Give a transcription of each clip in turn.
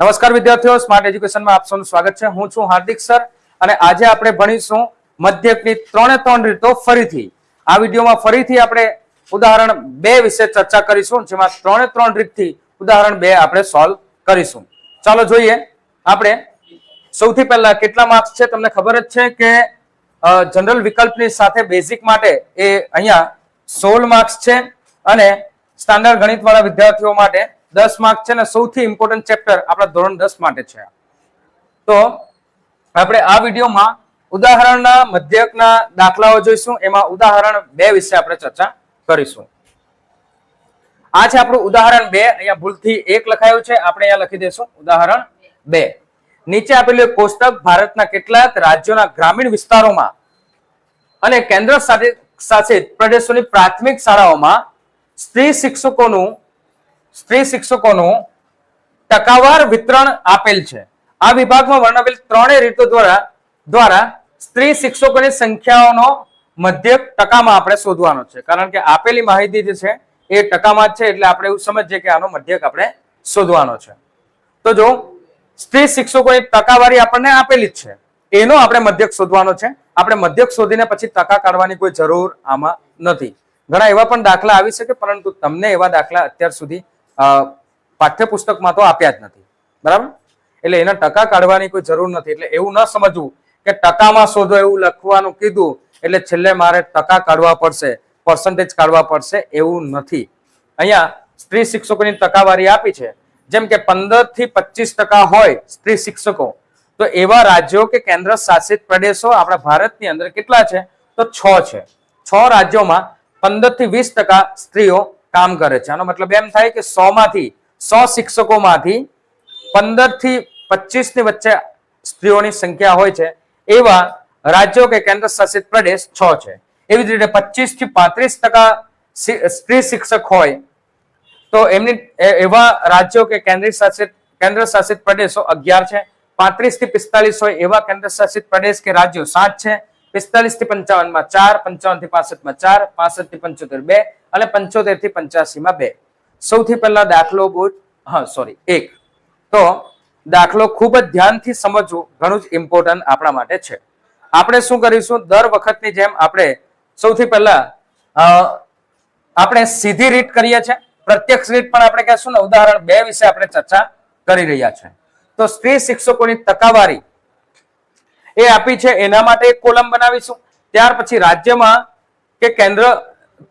નમસ્કાર વિદ્યાર્થીઓ સ્માર્ટ એજ્યુકેશનમાં આપ સ્વાગત છે. હું છું હાર્દિક સર અને આજે આપણે ભણીશું મધ્યકની ત્રણે ત્રણ રીતો ફરીથી. આ વિડીયોમાં ફરીથી આપણે ઉદાહરણ બે વિશે ચર્ચા કરીશું, જેમાં ત્રણે ત્રણ રીતથી ઉદાહરણ બે આપણે સોલ્વ કરીશું. ચાલો જોઈએ. આપણે સૌથી પહેલા કેટલા માર્ક્સ છે? તમને ખબર જ છે કે જનરલ વિકલ્પની સાથે બેઝિક માટે એ અહીંયા સોળ માર્ક્સ છે અને સ્ટાન્ડર્ડ ગણિતવાળા વિદ્યાર્થીઓ માટે દસ માર્ક છે ને સૌથી ઇમ્પોર્ટન્ટ ચેપ્ટર આપણા ધોરણ દસ માટે છે. તો આપણે આ વિડીયોમાં ઉદાહરણના, મધ્યકના દાખલાઓ જોઈશું. એમાં ઉદાહરણ બે વિશે આપણે ચર્ચા કરીશું. આ છે આપણું ઉદાહરણ બે. અહીંયા ભૂલથી એક લખાયું છે. આપણે અહીંયા લખી દઈશું. ઉદાહરણ બે. નીચે આપેલું કોષ્ટક, ભારતના કેટલાક રાજ્યોના ગ્રામીણ વિસ્તારોમાં અને કેન્દ્ર શાસિત પ્રદેશોની પ્રાથમિક શાળાઓમાં સ્ત્રી શિક્ષકોનું સ્ત્રી શિક્ષકોનું ટકાવાર વિતરણ આપેલ છે. આ વિભાગમાં વર્ણવેલ ત્રણેય રીતો દ્વારા દ્વારા સ્ત્રી શિક્ષકોની સંખ્યાઓનો મધ્યક ટકામાં આપણે શોધવાનો છે. કારણ કે આપેલી માહિતી જે છે એ ટકામાં જ છે એટલે આપણે એવું સમજીએ કે આનો મધ્યક આપણે શોધવાનો છે. તો જો સ્ત્રી શિક્ષકોની ટકાવારી આપણને આપેલી જ છે. એનો આપણે મધ્યક શોધવાનો છે. આપણે મધ્યક શોધીને પછી ટકા કાઢવાની કોઈ જરૂર આમાં નથી. ઘણા એવા પણ દાખલા આવી શકે, પરંતુ તમને એવા દાખલા અત્યાર સુધી પાઠ્યપુસ્તકમાં તો આપ્યા જ નથી. બરાબર? એટલે એના ટકા કાઢવાની કોઈ જરૂર નથી. એટલે એવું ન સમજવું કે ટકામાં શોધો એવું લખવાનું કીધું, એટલે છેલ્લે મારે ટકા કાઢવા પડશે પર્સન્ટેજ કાઢવા પડશે એવું નથી. અહીંયા સ્ત્રી શિક્ષકોની ટકાવારી આપી છે. જેમ કે પંદરથી પચીસ ટકા હોય સ્ત્રી શિક્ષકો, તો એવા રાજ્યો કે કેન્દ્ર શાસિત પ્રદેશો આપણા ભારતની અંદર કેટલા છે? તો છ છે. છ રાજ્યોમાં પંદરથી વીસ ટકા સ્ત્રીઓ કામ કરે છે. આનો મતલબ એમ થાય કે સો માંથી સો શિક્ષકોમાંથી પંદરથી પચીસની વચ્ચે સ્ત્રીઓની સંખ્યા હોય છે. એવા રાજ્યો કે કેન્દ્ર શાસિત પ્રદેશ છ છે. એવી જ રીતે પચીસથી પાંત્રીસ ટકા સ્ત્રી શિક્ષક હોય. તો એમની એવા રાજ્યો કે કેન્દ્ર શાસિત કેન્દ્ર શાસિત પ્રદેશો અગિયાર છે. પાંત્રીસથી પિસ્તાલીસ હોય એવા કેન્દ્ર શાસિત પ્રદેશ કે રાજ્યો સાત છે. પિસ્તાલીસથી પંચાવનમાં ચાર, પંચાવનથી પાસઠમાં ચાર, પાસઠથી પંચોતેર બે અને પંચોતેરથી પંચ્યાસી માં બે. સૌથી પહેલા દાખલો બહુ હા સોરી એક. તો દાખલો ખૂબ જ ધ્યાનથી સમજવું, ઘણું જ ઇમ્પોર્ટન્ટ આપણા માટે છે. આપણે શું કરીશું? દર વખતની જેમ આપણે સૌથી પહેલા આપણે સીધી રીત કરીએ છીએ. પ્રત્યક્ષ રીત પણ આપણે કહેશું ને. ઉદાહરણ બે વિશે આપણે ચર્ચા કરી રહ્યા છે તો સ્ત્રી શિક્ષકોની ટકાવારી એ આપી છે. એના માટે એક કોલમ બનાવીશું. ત્યાર પછી રાજ્યમાં કે કેન્દ્ર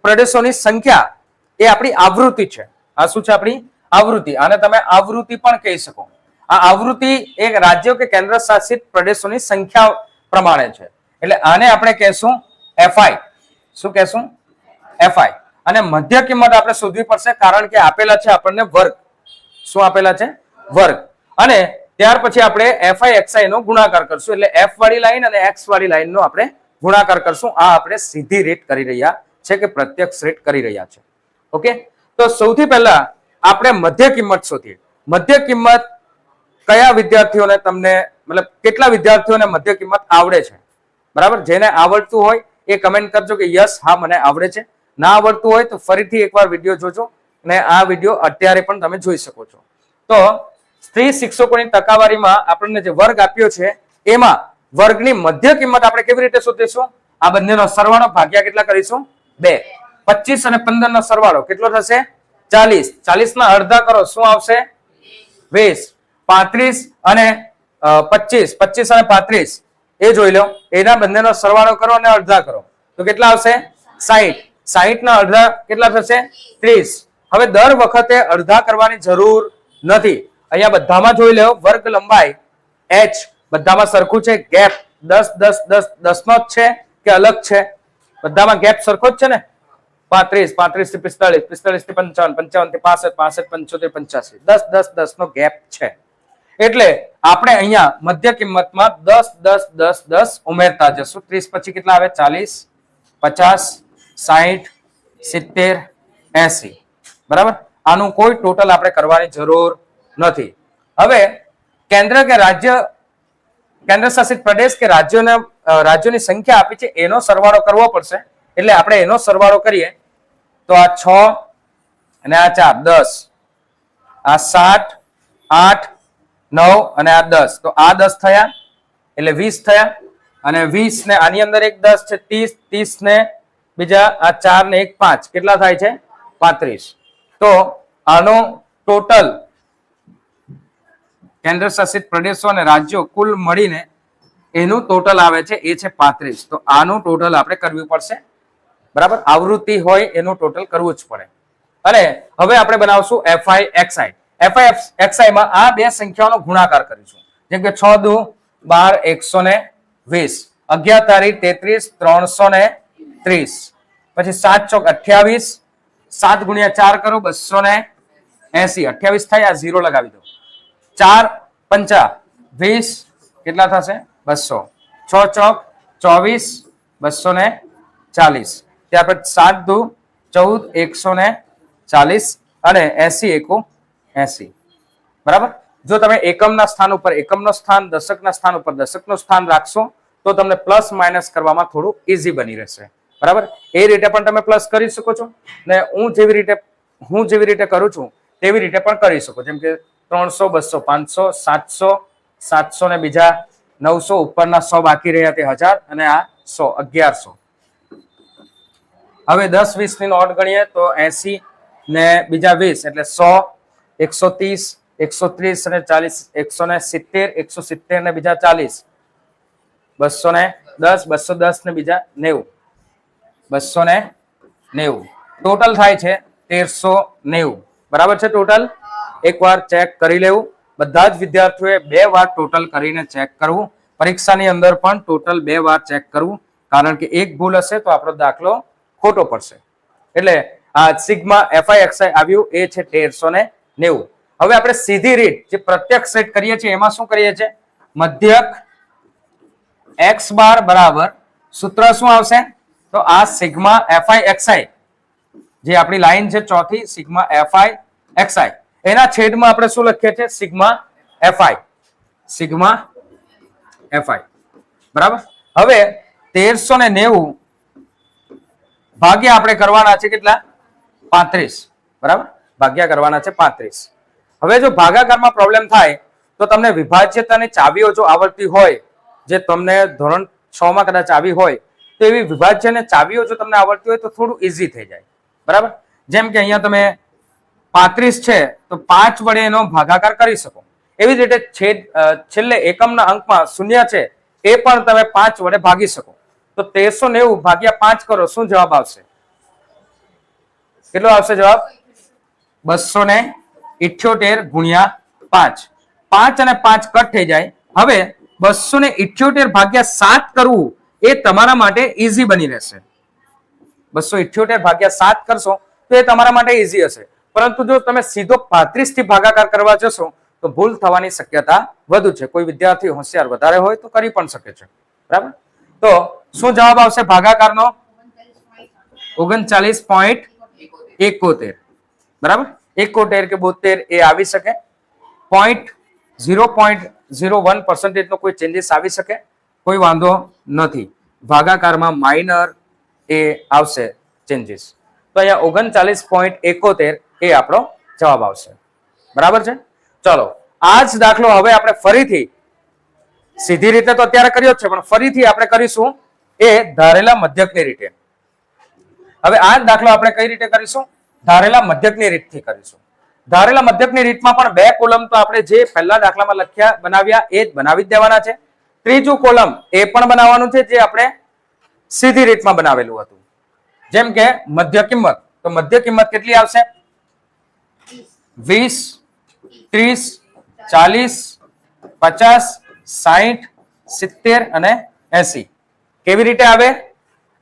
પ્રદેશોની સંખ્યા એ આપણી આવૃત્તિ છે. આ શું છે આપણી આવૃત્તિ? આને તમે આવૃત્તિ પણ કહી શકો. આ આવૃત્તિ એ રાજ્યો કે કેન્દ્ર શાસિત પ્રદેશોની સંખ્યા પ્રમાણે છે. એટલે આને આપણે કહેશું એફઆઈ. શું કહેશું? એફઆઈ. અને મધ્ય કિંમત આપણે શોધવી પડશે કારણ કે આપેલા છે આપણને વર્ગ. શું આપેલા છે? વર્ગ. અને ત્યાર પછી આપણે એફઆઈ એક્સઆઈ નો ગુણાકાર કરશું. એટલે એફ વાળી લાઈન અને એક્સ વાળી લાઈન નો આપણે ગુણાકાર કરશું. આ આપણે સીધી રેટ કરી રહ્યા છે કે પ્રત્યક્ષ રેટ કરી રહ્યા છે. ઓકે? તો સૌથી પહેલા આપણે મધ્ય કિંમત શોધીએ. મધ્ય કિંમત કયા વિદ્યાર્થીઓને તમને, મતલબ કેટલા વિદ્યાર્થીઓને મધ્ય કિંમત આવડે છે? બરાબર? જેને આવડતું હોય એ કમેન્ટ કરજો કે યસ હા, મને આવડે છે. ના આવડતું હોય તો ફરીથી એકવાર વીડિયો જોજો અને આ વીડિયો અત્યારે પણ તમે જોઈ શકો છો. તો સ્ત્રી શિક્ષકોની ટકાવારીમાં આપણને જે વર્ગ આપ્યો છે, એમાં વર્ગની મધ્ય કિંમત આપણે કેવી રીતે શોધીશું? આ બંનેનો સરવાળો ભાગ્યા કેટલા કરીશું? બે. પચીસ અને પંદર નો સરવાળો કેટલો થશે? ચાલીસ. ચાલીસ ના અડધા કરો, શું આવશે? વીસ. પાંત્રીસ અને પચીસ. પચીસ અને પાંત્રીસ. એ જોઈ લો. એના બંનેનો સરવાળો કરો અને અડધા કરો. તો કેટલા આવશે? સાહીઠ સાહીઠ ના અડધા કેટલા થશે? ત્રીસ. હવે દર વખતે અડધા કરવાની જરૂર નથી. અહીંયા બધામાં જોઈ લો વર્ગ લંબાઈ એચ બધામાં સરખું છે ગેપ દસ દસ દસ દસ નો જ છે કે અલગ છે? બધામાં ગેપ સરખો જ છે ને? પાંત્રીસ પાંત્રીસથી પિસ્તાળીસ પિસ્તાળીસથી પંચાવન પંચાવનથી પાસઠ પાસઠ, પંચોતેર, પંચ્યાસી. દસ દસ દસ નો ગેપ છે. એટલે આપણે અહીંયા મધ્ય કિંમતમાં દસ દસ દસ દસ ઉમેરતા જશું. ત્રીસ પછી કેટલા આવે? ચાલીસ, પચાસ, સાહીઠ, સિત્તેર, એસી. બરાબર? આનું કોઈ ટોટલ આપણે કરવાની જરૂર નથી. હવે કેન્દ્ર કે રાજ્ય કેન્દ્ર શાસિત પ્રદેશ કે રાજ્યોના રાજ્યોની સંખ્યા આપી છે, એનો સરવાળો કરવો પડશે. એટલે આપણે એનો સરવાળો કરીએ. તો આ છ અને આ ચાર, દસ. આ સાત, આઠ, નવ અને આ દસ. તો આ દસ થયા, એટલે વીસ થયા. અને વીસ ને આની અંદર એક દસ છે, ત્રીસ ત્રીસ ને બીજા આ ચાર ને એક પાંચ. કેટલા થાય છે? પાંત્રીસ. તો આનો ટોટલ કેન્દ્ર શાસિત પ્રદેશો અને રાજ્યો કુલ મળીને એનું ટોટલ આવે છે, એ છે પાંત્રીસ. તો આનું ટોટલ આપણે કરવું પડશે. બરાબર? આવૃત્તિ હોય એનું ટોટલ કરવું જ પડે. અને હવે આપણે બનાવશું એફઆઈ એક્સઆઈ એફઆઈ એક્સઆઈ માં આ બે સંખ્યાઓનો ગુણાકાર કરીશું. જેમ કે છ દુ, બાર, એકસો ને વીસ. અગિયાર તારીખ તેત્રીસ, ત્રણસો ને ત્રીસ. પછી સાત ચોક અઠ્યાવીસ. સાત ગુણ્યા ચાર કરો, બસો ને એસી. અઠ્યાવીસ થાય, આ ઝીરો લગાવી દો. ચાર પંચા વીસ કેટલા થશે? બસો. છ ચોક ચોવીસ, બસો ને ચાલીસ. ત્યાર પછી સાત દુ ચૌદ, એકસો ને ચાલીસ અને એસી એકુ એસી. બરાબર? જો તમે એકમના સ્થાન ઉપર, એકમનો સ્થાન, દશકના સ્થાન ઉપર, દશકનું સ્થાન રાખશો, તો તમને પ્લસ માઇનસ કરવામાં થોડું ઇઝી બની રહેશે. બરાબર? એ રીતે પણ તમે પ્લસ કરી શકો છો. ને હું જેવી રીતે, હું જેવી રીતે કરું છું, તેવી રીતે પણ કરી શકો જેમ કે ત્રણસો, બસો, પાંચસો, સાતસો સાતસો ને બીજા નવસો ઉપરના સો બાકી રહ્યા તે હજાર અને આ સો, અગિયારસો. હવે દસ વીસની નોટ ગણીએ તો એસી ને બીજા વીસ એટલે સો, એકસો ત્રીસ એકસો ત્રીસ અને ચાલીસ, એકસો ને સિત્તેર, એકસો સિત્તેર ને બીજા ચાલીસ. બસો ને દસ, બસો દસ ને બીજા નેવું. બસો ને નેવું. ટોટલ થાય છે તેરસો નેવું. બરાબર છે ટોટલ? એકવાર ચેક કરી લેવું. બધા જ વિદ્યાર્થીઓએ બે વાર ટોટલ કરીને ચેક કરવું. પરીક્ષાની અંદર પણ ટોટલ બે વાર ચેક કરવું. કારણ કે એક ભૂલ હશે તો આપણો દાખલો ખોટો પડશે. એટલે આ સિગ્મા એફઆઈ એક્સઆઈ આવ્યું. એ છે તેરસો નેવું. હવે આપણે સીધી રીત જે પ્રત્યક્ષ રીત કરીએ છીએ, એમાં શું કરીએ છીએ? મધ્યક એક્સ બાર બરાબર સૂત્ર શું આવશે? તો આ સિગ્મા એફઆઈ એક્સઆઈ જે આપણી લાઈન છે ચોથી, સિગ્મા એફઆઈ એક્સઆઈ એના છેદમાં આપણે શું લખીએ છીએ? Sigma F I. Sigma F I. બરાબર? હવે તેરસો ને નેવું ભાગ્યા આપણે કરવાના છે કેટલા? પાંત્રીસ. બરાબર? ભાગ્યા કરવાના છે પાંત્રીસ. હવે જો ભાગાકારમાં પ્રોબ્લેમ થાય, તો તમને વિભાજ્યતાની ચાવીઓ જો આવડતી હોય, જે તમને ધોરણ છ માં કદાચ આવી હોય, તો એવી વિભાજ્યને ચાવીઓ જો તમને આવડતી હોય તો થોડું ઇઝી થઈ જાય. બરાબર? જેમ કે અહીંયા તમે પાંત્રીસ છે, તો પાંચ વડે એનો ભાગાકાર કરી શકો. એવી જ રીતે છેદ છેલ્લે એકમના અંકમાં શૂન્ય છે, એ પણ તમે પાંચ વડે ભાગી શકો. તો તેરસો નેવું ભાગ્યા પાંચ કરો, શું જવાબ આવશે? કેટલો આવશે જવાબ? બસો ને ઇઠ્યોતેર ગુણ્યા પાંચ. પાંચ અને પાંચ કટ થઈ જાય. હવે બસો ને ઇઠ્યોતેર ભાગ્યા સાત કરવું એ તમારા માટે ઈઝી બની રહેશે. બસો ઇઠ્યોતેર ભાગ્યા સાત કરશો તો એ તમારા માટે ઈઝી હશે. પરંતુ જો તમે સીધો પાંત્રીસથી ભાગાકાર કરવા જશો, તો ભૂલ થવાની શક્યતા વધુ છે. કોઈ વિદ્યાર્થી હોશિયાર વધારે હોય તો કરી પણ શકે છે. બરાબર? તો શું જવાબ આવશે ભાગાકારનો? ઓગણચાલીસ પોઈન્ટ એકોતેર. બરાબર? એકોતેર કે બોતેર એ આવી શકે. Point zero point zero one પર્સન્ટેજનો કોઈ ચેન્જીસ આવી શકે? કોઈ વાંધો નથી. ભાગાકારમાં માઇનર એ આવશે ચેન્જીસ. તો અહીંયા ઓગણચાલીસ પોઈન્ટ એકોતેર એ આપણો જવાબ આવશે. બરાબર છે? ચલો આ જ દાખલો હવે આપણે ફરીથી સીધી રીતે તો અત્યારે કર્યો જ છે, પણ ફરીથી આપણે કરીશું એ ધારેલા મધ્યકની રીતે. હવે આ જ દાખલો આપણે કઈ રીતે કરીશું? ધારેલા મધ્યકની રીતથી કરીશું. ધારેલા મધ્યકની રીતમાં પણ બે કોલમ તો આપણે જે પહેલા દાખલામાં લખ્યા, બનાવ્યા, એ જ બનાવી જ દેવાના છે. ત્રીજું કોલમ એ પણ બનાવવાનું છે, જે આપણે સીધી રીતમાં બનાવેલું હતું. જેમ કે મધ્ય કિંમત. તો મધ્ય કિંમત કેટલી આવશે? વીસ, ત્રીસ, ચાલીસ, પચાસ સાહીઠ સિત્તેર અને એસી. કેવી રીતે આવે?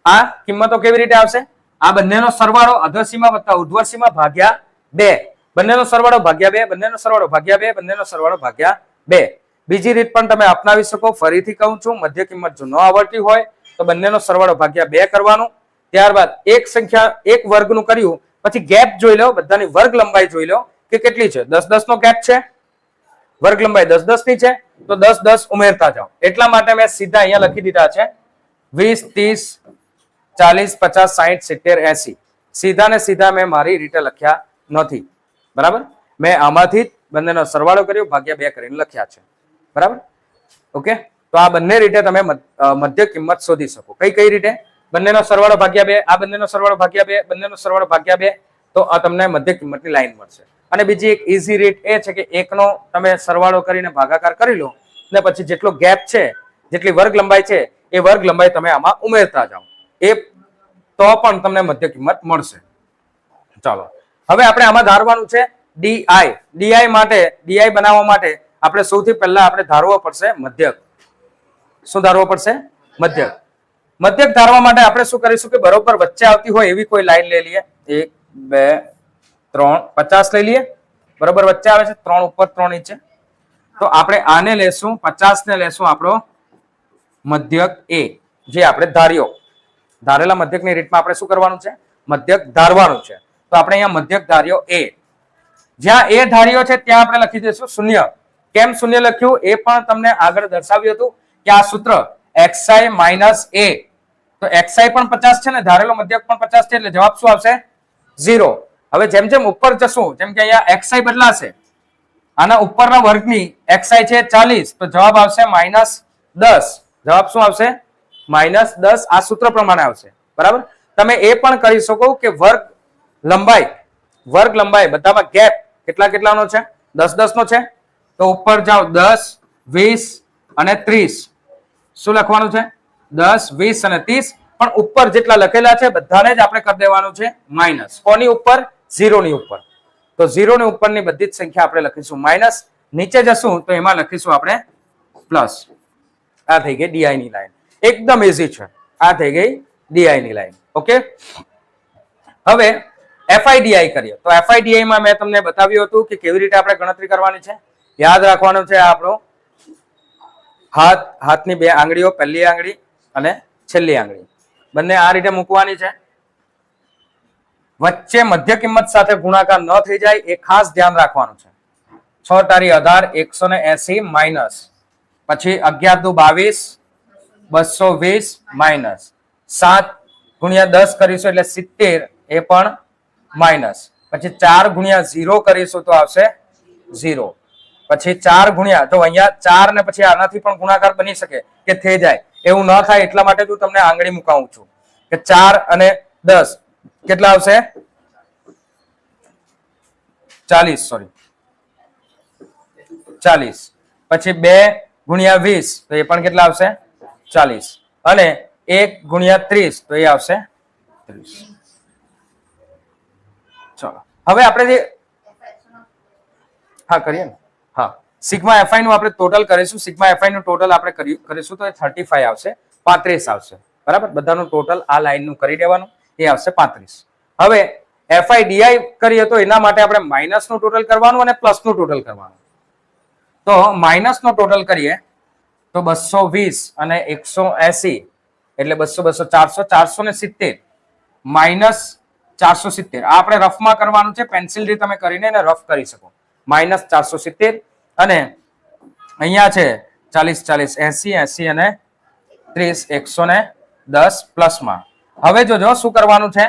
આ કિંમતો કેવી રીતે આવશે? આ બંનેનો સરવાળો અધસીમાં વત્તા ઉધ્વસીમાં ભાગ્યા બે. બંનેનો સરવાળો ભાગ્યા બે, બંનેનો સરવાળો ભાગ્યા બે, બંનેનો સરવાળો ભાગ્યા બે. બીજી રીત પણ તમે અપનાવી શકો. ફરીથી કહું છું, મધ્ય કિંમત જો ન આવડતી હોય, તો બંનેનો સરવાળો ભાગ્યા બે કરવાનું. ત્યારબાદ એક સંખ્યા, એક વર્ગનું કર્યું, પછી ગેપ જોઈ લો, બધાની વર્ગ લંબાઈ જોઈ લો. કે કેટલી છે? દસ દસ નો કેપ છે? વર્ગ લંબાઈ દસ દસની છે, તો દસ દસ ઉમેરતા જાઓ. એટલા માટે મેં સીધા અહીંયા લખી દીધા છે, વીસ, ત્રીસ, ચાલીસ, પચાસ સાહીઠ સિત્તેર, એસી. સીધા ને સીધા મેં મારી રીતે લખ્યા નથી. બરાબર? મેં આમાંથી જ બંનેનો સરવાળો કર્યો, ભાગ્યા બે કરીને લખ્યા છે. બરાબર? ઓકે? તો આ બંને રીતે તમે મધ- મધ્ય કિંમત શોધી શકો. કઈ કઈ રીતે? બંનેનો સરવાળો ભાગ્યા બે, આ બંનેનો સરવાળો ભાગ્યા બે, બંનેનો સરવાળો ભાગ્યા બે, તો આ તમને મધ્ય કિંમતની લાઈન મળશે. અને બીજી એક ઇઝી રીત એ છે કે એકનો તમે સરવાળો કરીને ભાગાકાર કરી લો ને પછી જેટલો ગેપ છે, જેટલી વર્ગ લંબાઈ છે, એ વર્ગ લંબાઈ તમે આમાં ઉમેરતા જાઓ. એ તો પણ તમને મધ્ય કિંમત મળશે. ચાલો. હવે આપણે આમાં ધારવાનું છે ડીઆઈ ડીઆઈ માટે ડીઆઈ બનાવવા માટે આપણે સૌથી પહેલા આપણે ધારવો પડશે મધ્યક. શું ધારવો પડશે? મધ્યક. મધ્યક ધારવા માટે આપણે શું કરીશું કે બરોબર વચ્ચે આવતી હોય એવી કોઈ લાઈન લઈ લઈએ. એક, બે ત્રણ પચાસ લઈ લઈએ. બરોબર, વચ્ચે આવે છે ત્રણ ઉપર ત્રણ નીચે. તો આપણે આને લેશું પચાસ ને લેશું આપણો મધ્યક એ, જે આપણે ધાર્યો ધારેલા મધ્યકની રીતમાં આપણે શું કરવાનું છે? મધ્યક ધારવાનું છે. તો આપણે અહીંયા મધ્યક ધાર્યો એ. જ્યાં એ ધાર્યો છે, ત્યાં આપણે લખી દઈશું શૂન્ય. કેમ શૂન્ય લખ્યું? એ પણ તમને આગળ દર્શાવ્યું હતું કે આ સૂત્ર એક્સઆઈ માઇનસ એ. તો એક્સઆઈ પણ પચાસ છે ને? ધારેલો મધ્યક પણ પચાસ છે, એટલે જવાબ શું આવશે? ઝીરો. હવે જેમ જેમ ઉપર જશું, જેમ કે અહીંયા એક્સઆઈ બદલાશે, આના ઉપરના વર્ગની એક્સઆઈ છે ચાલીસ, તો જવાબ આવશે માઇનસ દસ. જવાબ શું આવશે? માઇનસ દસ. આ સૂત્ર પ્રમાણે આવશે. બરાબર? તમે એ પણ કરી શકો કે વર્ગ લંબાઈ વર્ગ લંબાઈ બધામાં ગેપ કેટલા કેટલાનો છે? દસ દસ નો છે. તો ઉપર જાઓ, દસ, વીસ અને ત્રીસ. શું લખવાનું છે? દસ, વીસ અને ત્રીસ. પણ ઉપર જેટલા લખેલા છે બધાને જ આપણે કરી દેવાનું છે માઇનસ. કોની ઉપર? ઝીરો ની ઉપર. તો ઝીરો ની ઉપરની બધી જ સંખ્યા આપણે લખીશું. માઇનસ નીચે જશું તો એમાં લખીશું આપણે પ્લસ. આ થઈ ગઈ ડીઆઈ ની લાઈન. એકદમ ઇઝી છે. આ થઈ ગઈ ડીઆઈ ની લાઈન. ઓકે? હવે એફઆઈડીઆઈ કરીએ. તો એફઆઈડીઆઈ માં તમને બતાવ્યું હતું કે કેવી રીતે આપણે ગણતરી કરવાની છે. યાદ રાખવાનું છે આપણો હાથ, હાથની બે આંગળીઓ, પહેલી આંગળી અને છેલ્લી આંગળી. બંને આ રીતે મૂકવાની છે. વચ્ચે મધ્ય કિંમત સાથે ગુણાકાર ન થઈ જાય એ ખાસ ધ્યાન રાખવાનું છે. છ તારી અઢાર એકસો ને એસી માઇનસ. પછી અગિયાર દુ બાવીસ, બસો વીસ માઇનસ. સાત ગુણ્યા દસ કરીશું એટલે સિત્તેર, એ પણ માઇનસ. પછી ચાર ગુણ્યા ઝીરો કરીશું તો આવશે ઝીરો. પછી ચાર ગુણ્યા તો અહીંયા ચાર ને પછી આનાથી પણ ગુણાકાર બની શકે કે થઈ જાય. એવું ન થાય એટલા માટે હું તમને આંગળી મુકાવું છું. કે ચાર અને દસ. કેટલા આવશે? ચાલીસ સોરી ચાલીસ. પછી બે ગુણ્યા વીસ, તો એ પણ કેટલા આવશે? ચાલીસ. અને એક ગુણ્યા ત્રીસ, તો એ આવશે ત્રીસ. ચલો. હવે આપણે જે હા, કરીએ ને. હા. સિગ્મા એફઆઈ નું આપણે ટોટલ કરીશું. સિગ્મા એફઆઈ નું ટોટલ આપણે કરીશું તો એ થર્ટી આવશે. પાંત્રીસ આવશે. બરાબર? બધાનું ટોટલ આ લાઈનનું કરી દેવાનું. એ આવશે પાંત્રીસ. હવે એફઆઈ ડીઆઈ કરીએ તો એના માટે આપણે માઇનસનું ટોટલ કરવાનું અને પ્લસનું ટોટલ કરવાનું. તો માઇનસ નો ટોટલ કરીએ તો બસો વીસ અને એકસો એસી, એટલે બસો બસો ચારસો ચારસો સિત્તેર. માઇનસ ચારસો સિત્તેર. આ આપણે રફમાં કરવાનું છે પેન્સિલથી તમે કરીને એને રફ કરી શકો. માઇનસ ચારસો સિત્તેર અને અહીંયા છે ચાલીસ ચાલીસ, એસી એસી અને ત્રીસ, એકસો ને દસ પ્લસમાં. હવે જોજો શું કરવાનું છે?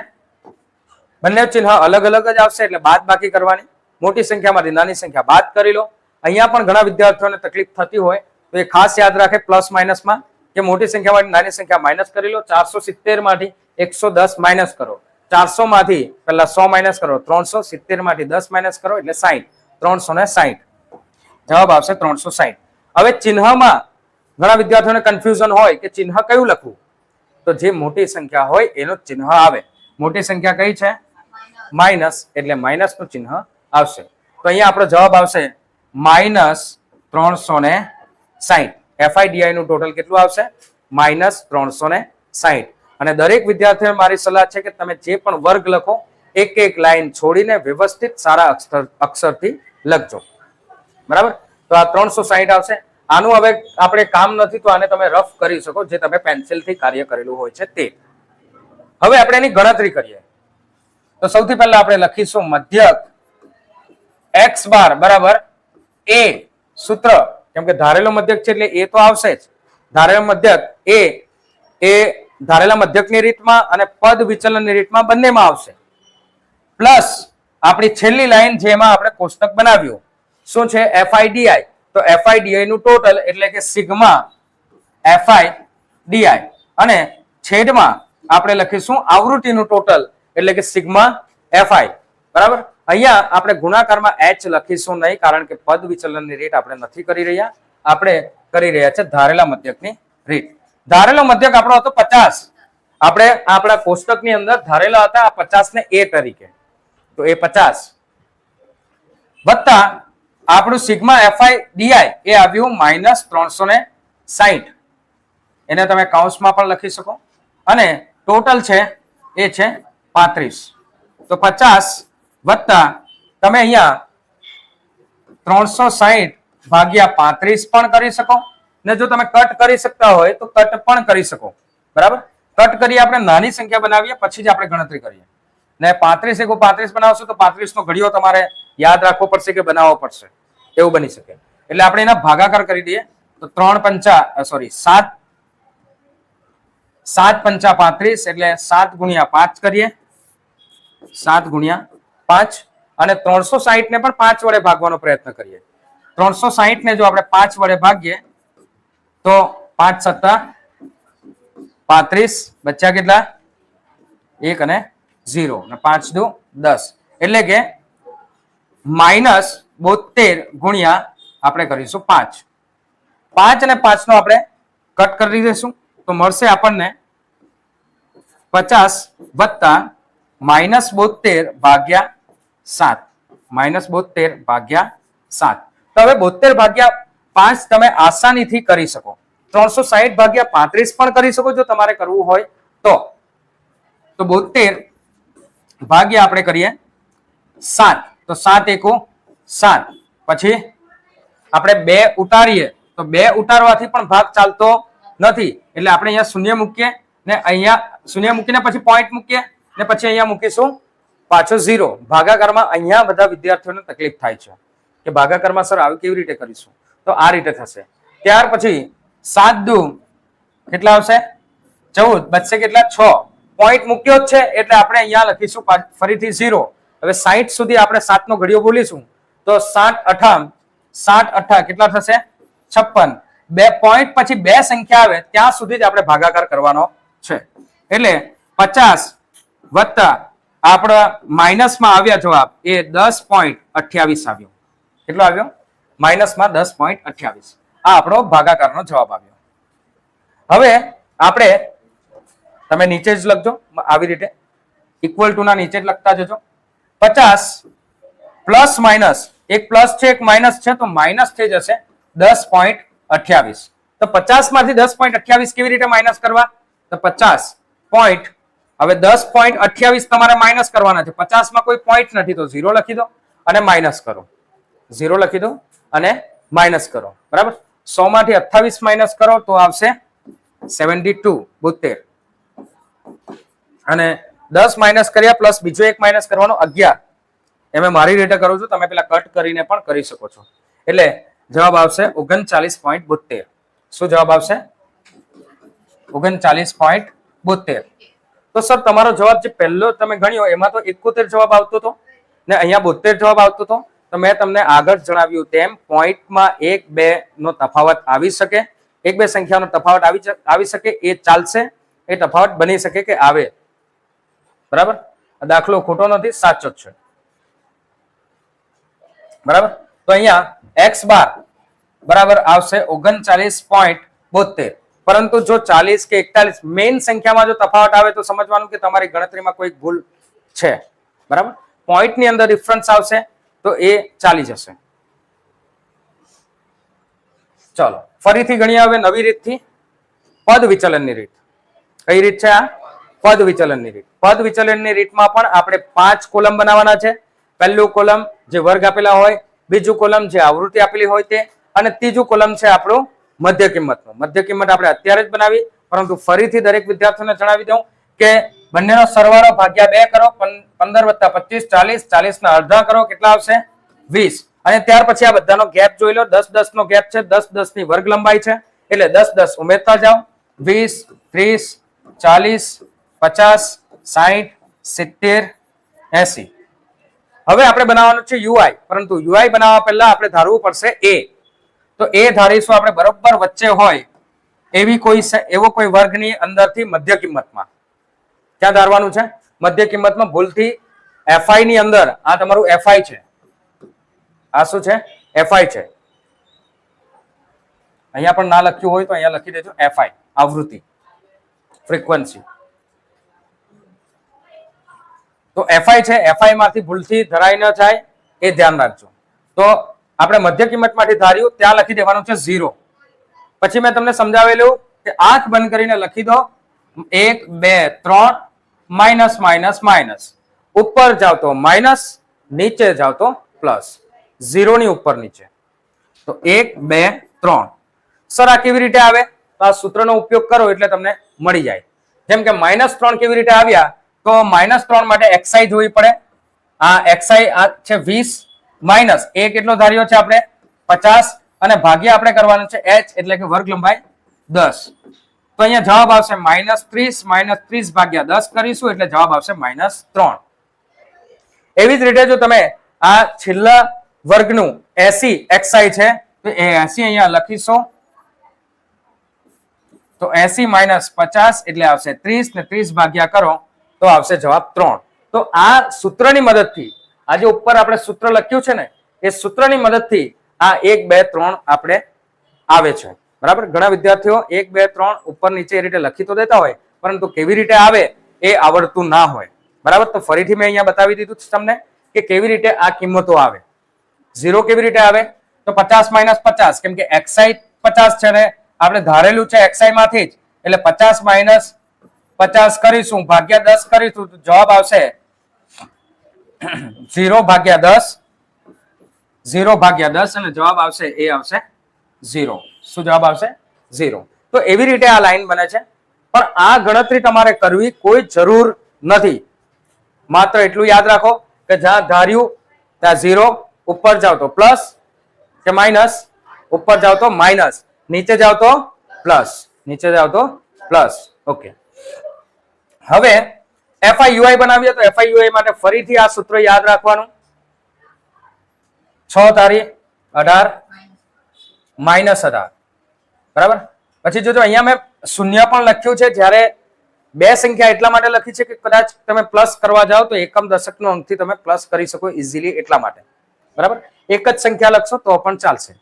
બંને ચિહ્ન અલગ અલગ જ આવશે એટલે બાદ બાકી કરવાની. મોટી સંખ્યામાંથી નાની સંખ્યા. બાદ કરી લો. અહીંયા પણ ઘણા વિદ્યાર્થીઓને તકલીફ થતી હોય, તો એ ખાસ યાદ રાખે પ્લસ માઇનસમાં, કે મોટી સંખ્યામાંથી નાની સંખ્યા માઇનસ કરી લો. ચારસો સિત્તેરમાંથી એકસો દસ માઇનસ કરો. ચારસો માંથી પેલા સો માઇનસ કરો. ત્રણસો સિત્તેરમાંથી દસ માઇનસ કરો, એટલે સાહીઠ ત્રણસો સાહીઠ જવાબ આવશે ત્રણસો સાહીઠ હવે ચિહ્નમાં ઘણા વિદ્યાર્થીઓને કન્ફ્યુઝન હોય કે ચિહ્ન કયું લખવું? તો જે મોટી સંખ્યા હોય એનું ચિહ્ન આવે. મોટી સંખ્યા કઈ છે? માઇનસ એટલે માઇનસનું ચિહ્ન આવશે. તો અહીંયા આપણો જવાબ આવશે માઇનસ ત્રણસો ને સાહીઠ એફઆઈડીઆઈનું ટોટલ કેટલું આવશે? માઇનસ ત્રણસો ને સાહીઠ અને દરેક વિદ્યાર્થીઓ મારી સલાહ છે કે તમે જે પણ વર્ગ લખો, એક એક લાઈન છોડીને વ્યવસ્થિત સારા અક્ષર અક્ષરથી લખજો. બરાબર? તો આ ત્રણસો સાહીઠ આવશે. આનું હવે આપણે કામ નથી, તો આને તમે રફ કરી શકો, જે તમે પેન્સિલથી કાર્ય કરેલું હોય છે તે. હવે આપણે એની ગણતરી કરીએ. તો સૌથી પહેલા આપણે લખીશું મધ્યક. એક્સ બાર બરાબર? એ સૂત્ર. કેમ કે ધારેલો મધ્યક છે એટલે એ તો આવશે જ. ધારેલો મધ્યક એ એ ધારેલા મધ્યકની રીતમાં અને પદ વિચલનની રીતમાં બંનેમાં આવશે. પ્લસ આપણી છેલ્લી લાઈન જેમાં આપણે કોષ્ટક બનાવ્યું. શું છે? એફઆઈડીઆઈ તો એફઆઈડીઆઈ નું ટોટલ એટલે કે સિગ્મા એફઆઈ ડીઆઈ અને છેદમાં આપણે લખીશું આવૃત્તિનું ટોટલ એટલે કે સિગ્મા એફઆઈ બરાબર? અહીંયા આપણે ગુણાકારમાં એચ લખીશું નહીં, કારણ કે પદ વિચલનની રીત આપણે નથી કરી રહ્યા. આપણે કરી રહ્યા છે ધારેલા મધ્યકની રીત. ધારેલો મધ્યક આપણો હતો પચાસ. આપણે આપણા કોષ્ટકની અંદર ધારેલા હતા પચાસ ને એ તરીકે. તો એ પચાસ વત્તા આપણું સિગ્મા એફઆઈ ડીઆઈ એ આવ્યું માઇનસ ત્રણસો ને સાહીઠ એને તમે કાઉન્સમાં પણ લખી શકો. અને ટોટલ છે એ છે પાંત્રીસ. તો પચાસ વત્તા તમે અહીંયા ત્રણસો સાહીઠ ભાગ્યા પાંત્રીસ પણ કરી શકો. ને જો તમે કટ કરી શકતા હોય તો કટ પણ કરી શકો. બરાબર? કટ કરી આપણે નાની સંખ્યા બનાવીએ, પછી જ આપણે ગણતરી કરીએ. ને પાંત્રીસ એક પાંત્રીસ બનાવશો તો પાંત્રીસ નો ઘડિયો તમારે યાદ રાખવો પડશે કે બનાવવો પડશે. એવું બની શકે. એટલે આપણે એના ભાગાકાર કરી દઈએ. તો ત્રણ પંચા સોરી સાત સાત પંચા પાંત્રીસ એટલે સાત ગુણ્યા પાંચ કરીએ. સાત ગુણ્યા પાંચ. અને ત્રણસો સાહીઠ ને પણ પાંચ વડે ભાગવાનો પ્રયત્ન કરીએ. ત્રણસો સાહીઠ ને જો આપણે પાંચ વડે ભાગીએ, તો પાંચ સત્તા પાંત્રીસ બચ્ચા કેટલા? એક અને ઝીરો. અને પાંચ દુ દસ. એટલે કે માઇનસ બોતેર ગુણ્યા આપણે કરીશું પાંચ. પાંચ અને પાંચ નો આપણે કટ કરી દઈશું. તો મળશે આપણને પચાસ વત્તા માઇનસ બોતેર ભાગ્યા સાત. માઇનસ બોતેર ભાગ્યા સાત. તો હવે બોતેર ભાગ્યા પાંચ તમે આસાનીથી કરી શકો. ત્રણસો સાહીઠ ભાગ્યા પાંત્રીસ પણ કરી શકો જો તમારે કરવું હોય તો. તો બોતેર ભાગ્યા આપણે કરીએ સાત. તો સાત એકો સાત. પછી આપણે બે ઉતારીએ તો બે ઉતારવાથી પણ ભાગ ચાલતો નથી. એટલે આપણે અહીંયા શૂન્ય મૂકીએ ને અહીંયા શૂન્ય મૂકીને પછી પોઈન્ટ મૂકીએ ને પછી અહીંયા મૂકીશું પાછો ઝીરો ભાગાકારમાં અહીંયા બધા વિદ્યાર્થીઓને તકલીફ થાય છે. કે ભાગાકારમાં સર આવી કેવી રીતે કરીશું? તો આ રીતે થશે. ત્યાર પછી સાત દુ કેટલા આવશે? ચૌદ. બચશે કેટલા? છ. પોઈન્ટ મૂક્યો જ છે એટલે આપણે અહીંયા લખીશું ફરીથી ઝીરો હવે સાઈઠ સુધી આપણે સાતનો ઘડિયો બોલીશું. તો સાત અઠામ સાત અઠા કેટલા થશે? છપ્પન. બે પોઈન્ટ પછી બે સંખ્યા આવે, ત્યાં સુધી જ આપણે ભાગાકાર કરવાનો છે. એટલે પચાસ વત્તા આપણા માઇનસમાં આવ્યા જવાબ એ દસ પોઈન્ટ અઠ્યાવીસ આવ્યો. કેટલો આવ્યો? માઇનસમાં દસ પોઈન્ટ અઠ્યાવીસ. આ આપણો ભાગાકારનો જવાબ આવ્યો. હવે આપણે, તમે નીચે જ લખજો, આવી રીતે. ઇક્વલ ટુ ના નીચે જ લખતા જજો. પચાસ પ્લસ માઇનસ એક પ્લસ છે, એક માઇનસ છે, તો માઇનસ થઈ જશે દસ પોઈન્ટ અઠ્યાવીસ. તો પચાસમાંથી દસ પોઈન્ટ અઠ્યાવીસ કેવી રીતે માઇનસ કરવા? તો પચાસ પોઈન્ટ હવે દસ પોઈન્ટ અઠ્યાવીસ તમારે માઇનસ કરવાના છે. પચાસમાં કોઈ પોઈન્ટ નથી, તો ઝીરો લખી દો અને માઇનસ કરો. ઝીરો લખી દો અને માઇનસ કરો. બરાબર? સો માંથી અઠ્ઠાવીસ માઇનસ કરો તો આવશે સેવન્ટી ટુ બોતેર. અને દસ માઇનસ કર્યા પ્લસ બીજો એક માઇનસ કરવાનો અગિયાર. એ મેં મારી રીતે કરું છું, તમે પેલા કટ કરીને પણ કરી શકો છો. એટલે જવાબ આવશે ઓગણચાલીસ પોઈન્ટ બોતેર શું જવાબ આવશે? ઓગણચાલીસ પોઈન્ટ બોતેર તો સર, તમારો જવાબ જે પહેલો તમે ગણ્યો, એમાં તો એકોતેર જવાબ આવતો હતો ને અહીંયા બોતેર જવાબ આવતો હતો. તો મેં તમને આગળ જણાવ્યું તેમ, પોઈન્ટમાં એક, બે નો તફાવત આવી શકે. એક, બે સંખ્યાનો તફાવત આવી આવી શકે, એ ચાલશે. એ તફાવત બની શકે કે આવે. બરાબર? દાખલો ખોટો નથી, સાચો જ છે. બરાબર? તો અહીંયા એક્સ બાર બરાબર આવશે ઓગણચાલીસ પોઈન્ટ બોતેર પરંતુ જો ચાલીસ કે એકતાલીસ મેઇન સંખ્યામાં જો તફાવત આવે તો સમજવાનું કે તમારી ગણતરીમાં કોઈ ભૂલ છે. બરાબર? પોઈન્ટની અંદર ડિફરન્સ આવશે તો એ ચાલી જશે ચલો, ફરીથી ગણીએ હવે નવી રીતથી. પદ વિચલનની રીત. કઈ રીત છે આ? પદ વિચલનની રીત. પદ વિચલનની રીતમાં પણ આપણે પાંચ કોલમ બનાવવાના છે. પહેલું કોલમ જે વર્ગ આપેલા હોય, બીજું કોલમ જે આવૃત્તિ આપેલી હોય તે, અને ત્રીજું કોલમ છે આપણું મધ્ય કિંમતનું. મધ્ય કિંમત આપણે અત્યારે જ બનાવી, પરંતુ ફરીથી દરેક વિદ્યાર્થીઓને જણાવી દઉં કે બંનેનો સરવાળો ભાગ્યા બે કરો પંદર વત્તા પચીસ, ચાલીસ ચાલીસ ના અડધા કરો, કેટલા આવશે? વીસ. અને ત્યાર પછી આ બધાનો ગેપ જોઈ લો, દસ દસ નો ગેપ છે, દસ દસની વર્ગ લંબાઈ છે, એટલે દસ દસ ઉમેરતા જાઓ. વીસ, ત્રીસ, ચાલીસ, પચાસ સાહીઠ સિત્તેર, એસી. હવે આપણે બનાવવાનું છે યુઆઈ. પરંતુ યુઆઈ બનાવવા પહેલા આપણે ધારવું પડશે એ. તો એ ધારીશું આપણે બરોબર વચ્ચે હોય એવી કોઈ એવો કોઈ વર્ગની અંદરથી મધ્ય કિંમતમાં. ક્યાં ધારવાનું છે? મધ્ય કિંમતમાં ભૂલથી એફઆઈ ની અંદર. આ તમારું એફઆઈ છે. આ શું છે? એફઆઈ છે. અહીંયા પણ ના લખ્યું હોય તો અહીંયા લખી દેજો એફઆઈ, આવૃત્તિ, ફ્રીક્વન્સી. તો એફઆઈ છે એફઆઈ માંથી ભૂલથી ધરાઈ ન જાય એ ધ્યાન રાખજો. તો આપણે મધ્ય કિંમત માટે ધાર્યું, ત્યાં લખી દેવાનું છે ઝીરો. પછી મેં તમને સમજાવેલું કે આંખ બંધ કરીને લખી દો, એક, બે, ત્રણ, માઇનસ માઇનસ માઇનસ. ઉપર જાવ તો માઇનસ, નીચે જાવ તો પ્લસ. ઝીરો ની ઉપર નીચે. તો એક, બે, ત્રણ. સર, આ કેવી રીતે આવે? તો આ સૂત્રનો ઉપયોગ કરો એટલે તમને મળી જાય. જેમ કે માઇનસ ત્રણ કેવી રીતે આવ્યા? તો માઇનસ ત્રણ માટે એક્સઆઈ જોવી પડે. આ એક્સઆઈ આ છે વીસ માઇનસ એ કેટલો ધાર્યો છે આપણે? પચાસ. અને ભાગ્ય આપણે કરવાનું છે એચ એટલે કે વર્ગ લંબાઈ દસ. તો અહીંયા જવાબ આવશે માઇનસ ત્રીસ માઇનસ ત્રીસ ભાગ્યા દસ કરીશું, એટલે જવાબ આવશે માઇનસ ત્રણ. એવી જ રીતે જો તમે આ છેલ્લા વર્ગનું એસી એક્સઆઈ છે, તો એ એસી અહીંયા લખીશું. તો એસી માઇનસ પચાસ, એટલે આવશે ત્રીસ, ને ત્રીસ ભાગ્યા કરો. તો આવશે જવાબ ત્રણ. તો આ સૂત્રની મદદથી આ જે ઉપર આપણે સૂત્ર લખ્યું છે ને, એ સૂત્રની મદદથી આ એક, બે, ત્રણ આપણે આવે છે. બરાબર? ઘણા વિદ્યાર્થીઓ એક, બે, ત્રણ ઉપર નીચે એ રીતે લખી તો દેતા હોય, પરંતુ કેવી રીતે આવે એ આવડતું ના હોય. બરાબર? તો ફરીથી મેં અહીંયા બતાવી દીધું છે તમને કે કેવી રીતે આ કિંમતો આવે. ઝીરો કેવી રીતે આવે? તો પચાસ માઇનસ પચાસ, કેમ કે એક્સાઈ પચાસ છે ને, આપણે ધારેલું છે એક્સાઈ માંથી જ. એટલે પચાસ માઇનસ પચાસ કરીશું, ભાગ્યા દસ કરીશું, તો જવાબ આવશે. ઝીરો ભાગ્યા દસ, ઝીરો ભાગ્યા દસ, અને જવાબ આવશે, એ આવશે ઝીરો. શું જવાબ આવશે? ઝીરો. તો એવી રીતે આ લાઈન બને છે. પણ આ ગણતરી તમારે કરવી કોઈ જરૂર નથી. માત્ર એટલું યાદ રાખો કે જ્યાં ધાર્યું, ત્યાં ઝીરો, ઉપર જાવ તો પ્લસ કે માઇનસ, ઉપર જાવ તો માઇનસ, નીચે જાવ તો પ્લસ, નીચે જાવ તો પ્લસ. ઓકે. હવે એફઆઈ યુઆઈ બનાવીએ તો એફઆઈયુઆઈ માટે ફરીથી આ સૂત્ર યાદ રાખવાનું. છ તારીખ અઢાર માઇનસ અઢાર. બરાબર? પછી જોજો અહીંયા મેં શૂન્ય પણ લખ્યું છે, જ્યારે બે સંખ્યા એટલા માટે લખી છે કે કદાચ તમે પ્લસ કરવા જાઓ તો એકમ દશકનો અંકથી તમે પ્લસ કરી શકો ઇઝીલી એટલા માટે. બરાબર? એક જ સંખ્યા લખશો તો પણ ચાલશે.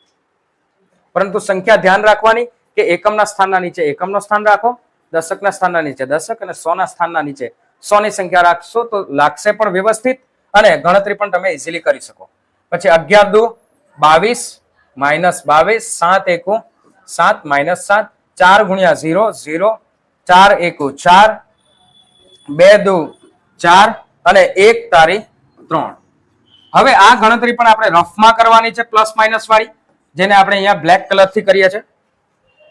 પરંતુ સંખ્યા ધ્યાન રાખવાની કે એકમના સ્થાનના નીચે એકમનો સ્થાન રાખો. દશકના સ્થાનના નીચે, દશક અને સોના સ્થાનના નીચે. સોની સંખ્યા રાખશો તો લાગશે પણ વ્યવસ્થિત અને ગણતરી પણ તમે ઇઝીલી કરી શકો. પછી અગિયાર દુ, બાવીસ, માઇનસ બાવીસ, સાત એકુ, સાત માઇનસ સાત, ચાર ગુણ્યા ઝીરો ઝીરો, ચાર એકુ, ચાર, બે દુ, ચાર અને એક તારી ત્રણ. હવે આ ગણતરી પણ આપણે રફમાં કરવાની છે પ્લસ માઇનસ વાળી, જેને આપણે અહીંયા બ્લેક કલરથી કરીએ છીએ.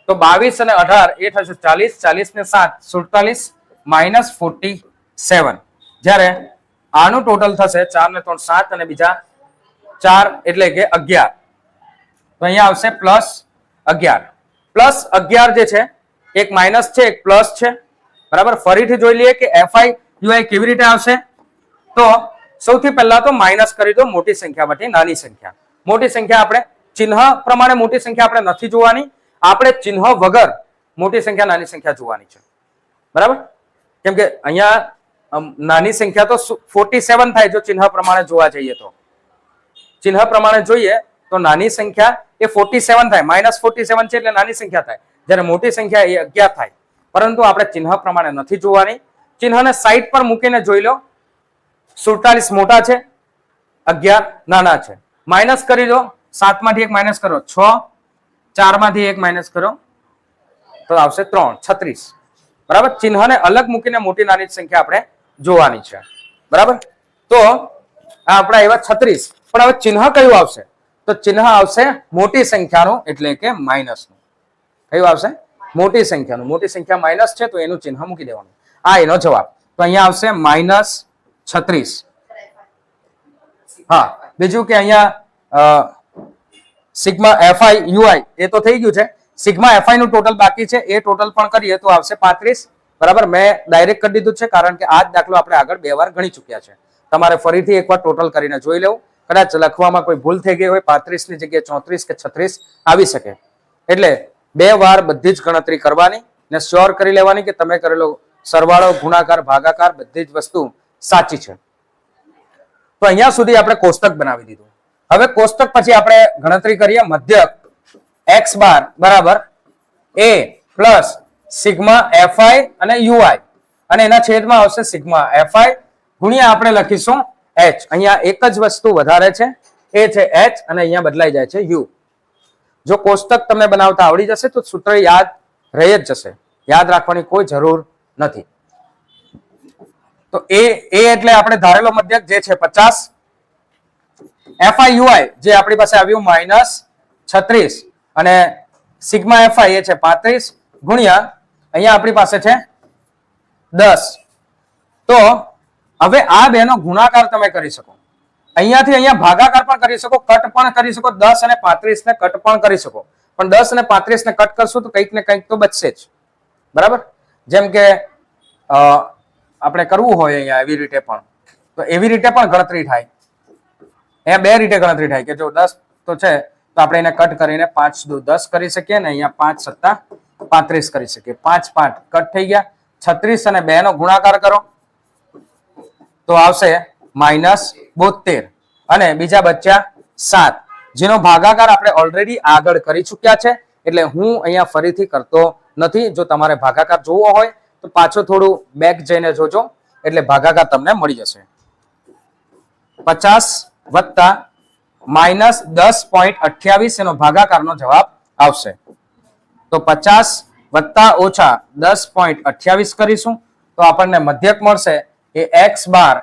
તો બાવીસ અને અઢાર, એ થશે ચાલીસ ચાલીસ ને સાત, સુડતાલીસ, માઇનસ ફોર્ટી સેવન. જ્યારે આનું ટોટલ થશે ચાર ને ત્રણ સાત અને બીજા ચાર એટલે કે અગિયાર. તો અહીંયા આવશે પ્લસ અગિયાર. પ્લસ અગિયાર જે છે, એક માઇનસ છે, એક પ્લસ છે. બરાબર? ફરીથી જોઈ લઈએ કે એફઆઈ, યુઆઈ કેવી રીતે આવશે? તો સૌથી પહેલા તો માઇનસ કરી દો મોટી સંખ્યામાંથી નાની સંખ્યા. મોટી સંખ્યા આપણે ચિહ્ન પ્રમાણે મોટી સંખ્યા આપણે નથી જોવાની. આપણે ચિહ્ન વગર મોટી સંખ્યા નાની સંખ્યા જોવાની છે. બરાબર? કેમ કે અહીંયા નાની સંખ્યા તો ફોર્ટી સેવન થાય જો ચિહ્ન પ્રમાણે જોવા જઈએ તો. ચિહ્ન પ્રમાણે જોઈએ તો નાની સંખ્યા એ ફોર્ટી સેવન થાય. માઇનસ ફોર્ટી સેવન છે એટલે નાની સંખ્યા થાય. જ્યારે મોટી સંખ્યા એ અગિયાર થાય. પરંતુ આપણે ચિહ્ન પ્રમાણે નથી જોવાની. ચિહ્નને સાઈડ પર મૂકીને જોઈ લો. સુડતાલીસ મોટા છે. અગિયાર નાના છે. માઇનસ કરી દો. સાતમાંથી એક માઇનસ કરો. છ. ચારમાંથી એક માઇનસ કરો, તો આવશે ત્રણ, છત્રીસ. બરાબર? ચિહ્નને અલગ મૂકીને મોટી નાની સંખ્યા આપણે જોવાની છે. બરાબર? તો આ આપણા એવા છત્રીસ. પણ હવે ચિહ્ન કયું આવશે? તો ચિહ્ન આવશે મોટી સંખ્યાનું, એટલે કે માઇનસનું કયું આવશે? મોટી સંખ્યાનું. મોટી સંખ્યા માઇનસ છે, તો એનું ચિહ્ન મૂકી દેવાનું. આ એનો જવાબ. તો અહીંયા આવશે માઇનસ છત્રીસ. હા, બીજું કે અહીંયા સિગ્મા એફઆઈ યુઆઈ, એ તો થઈ ગયું છે. સિગ્મા એફઆઈ નું ટોટલ બાકી છે. એ ટોટલ પણ કરીએ તો આવશે પાંત્રીસ. બરાબર? મેં ડાયરેક્ટ કરી દીધું છે, કારણ કે આ જ દાખલો આપણે આગળ બે વાર ગણી ચૂક્યા છે. તમારે ફરીથી એકવાર ટોટલ કરીને જોઈ લેવું. કદાચ લખવામાં કોઈ ભૂલ થઈ ગઈ હોય, પાંત્રીસની જગ્યાએ ચોત્રીસ કે છત્રીસ આવી શકે. એટલે બે વાર બધી જ ગણતરી કરવાની ને શ્યોર કરી લેવાની કે તમે કરેલો સરવાળો, ગુણાકાર, ભાગાકાર બધી જ વસ્તુ સાચી છે. તો અહીંયા સુધી આપણે કોષ્ટક બનાવી દીધું. હવે કોષ્ટક પછી આપણે ગણતરી કરીએ મધ્યક એક્સ બાર, બરાબર? A plus sigma F I અને યુઆઈ. અને એના છેદમાં આવશે સિગ્મા એફઆઈ ગુણ્યા આપણે લખીશું એચ. અહીંયા એક જ વસ્તુ વધારે છે. એ છે એચ અને અહીંયા બદલાઈ જાય છે યુ. જો કોષ્ટક તમને બનાવતા આવડી જશે તો સૂત્ર યાદ રહી જ જશે. યાદ રાખવાની કોઈ જરૂર નથી. તો એ એ એટલે આપણે ધારેલો મધ્યક જે છે પચાસ એફઆઈ યુઆઈ જે આપણી પાસે આવ્યું માઇનસ છત્રીસ. અને સિગ્મા એફઆઈ એ છે પાંત્રીસ ગુણ્યા અહીંયા આપણી પાસે છે દસ. તો હવે આ બેનો ગુણાકાર તમે કરી શકો. અહીંયાથી અહીંયા ભાગાકાર પણ કરી શકો, કટ પણ કરી શકો, દસ અને પાંત્રીસ ને કટ પણ કરી શકો. પણ દસ અને પાંત્રીસ ને કટ કરશું તો કંઈક ને કંઈક તો બચશે જ. બરાબર? જેમ કે આપણે કરવું હોય અહીંયા એવી રીતે પણ. તો એવી રીતે પણ ગણતરી થાય. અહીંયા બે રીતે ગણતરી થાય કે જો દસ તો છે, તો આપણે એને કટ કરીને પાંચ દુ દસ કરી શકીએ ને અહીંયા પાંચ સત્તા પાંત્રીસ કરી શકીએ. પાંચ પાંચ કટ થઈ ગયા. છત્રીસ અને બે નો ગુણાકાર કરો. તો આવશે માઇનસ બોતેર. અને બીજા બચ્યા સાત. જેનો ભાગાકાર આપણે ઓલરેડી આગળ કરી ચૂક્યા છે, એટલે હું અહીંયા ફરીથી કરતો નથી. જો તમારે ભાગાકાર જોવો હોય, તો પાછો થોડું બેક જઈને જોજો, એટલે ભાગાકાર તમને મળી જશે. પચાસ વત્તા માઇનસ દસ પોઈન્ટ અઠ્યાવીસ એનો ભાગાકારનો જવાબ આવશે. તો પચાસ વત્તા ઓછા દસ પોઈન્ટ અઠ્યાવીસ કરીશું. તો આપણને મધ્યક મળશે એ એક્સ બાર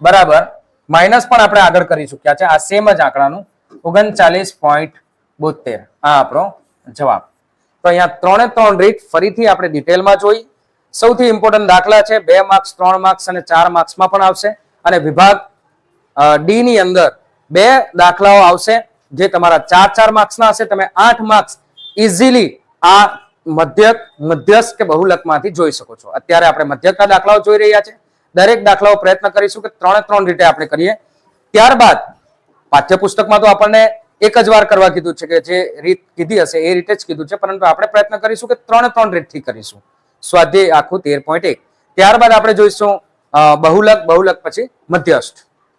બરાબર. માઇનસ પણ આપણે આગળ કરી ચૂક્યા છે. આ સેમ જ આંકડાનું ઓગણચાલીસ પોઈન્ટ બોતેર. આ આપણો જવાબ. તો અહીંયા ત્રણે ત્રણ રીત ફરીથી આપણે ડિટેલમાં જોઈ. સૌથી ઇમ્પોર્ટન્ટ દાખલા છે. બે માર્ક્સ, ત્રણ માર્ક્સ અને ચાર માર્ક્સમાં પણ આવશે. અને વિભાગ ડી ની અંદર બે દાખલાઓ આવશે જે તમારા ચાર ચાર માર્ક્સના હશે. તમે આઠ માર્ક્સ ઇઝીલી આ મધ્યક મધ્યસ્થ કે બહુલકમાંથી જોઈ શકો છો. અત્યારે આપણે મધ્યકના દાખલાઓ જોઈ રહ્યા છે. દરેક દાખલાઓ પ્રયત્ન કરીશું કે ત્રણે ત્રણ રીતે આપણે કરીએ. ત્યારબાદ પાઠ્યપુસ્તકમાં તો આપણને એક જ વાર કરવા કીધું છે કે જે રીત કીધી હશે એ રીતે જ કીધું છે, પરંતુ આપણે પ્રયત્ન કરીશું કે ત્રણે ત્રણ રીતથી કરીશું. સ્વાધ્યાય આખું તેર પોઈન્ટ એક. ત્યારબાદ આપણે જોઈશું બહુલક બહુલક પછી મધ્યસ્થ.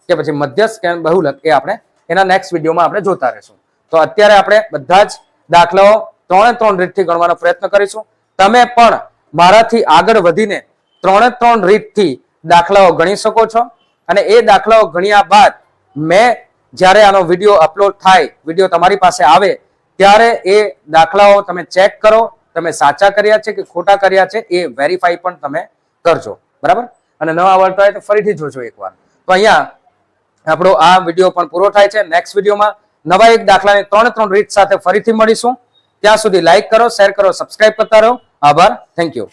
કે પછી મધ્યસ્થ કે બહુલક એ આપણે એના નેક્સ્ટ વિડીયોમાં આપણે જોતા રહીશું. તો અત્યારે આપણે બધા જ દાખલાઓ ત્રણે ત્રણ રીતથી ગણવાનો પ્રયત્ન કરીશું. તમે પણ મારાથી આગળ વધીને ત્રણે ત્રણ રીતથી દાખલાઓ ગણી શકો છો. અને એ દાખલાઓ ગણ્યા બાદ મેં જ્યારે આનો વીડિયો અપલોડ થાય, વીડિયો તમારી પાસે આવે, ત્યારે એ દાખલાઓ તમે ચેક કરો. તમે સાચા કર્યા છે કે ખોટા કર્યા છે એ વેરીફાઈ પણ તમે કરજો. બરાબર? અને નવા આવડતા હોય તો ફરીથી જોજો એકવાર. તો અહીંયા આપણો આ વીડિયો પણ પૂરો થાય છે. નેક્સ્ટ વિડીયોમાં નવા એક દાખલાની ત્રણ ત્રણ રીત સાથે ફરીથી મળીશું. ત્યાં સુધી લાઇક કરો શેર કરો સબસ્ક્રાઇબ કરતા રહો. આભાર. Thank you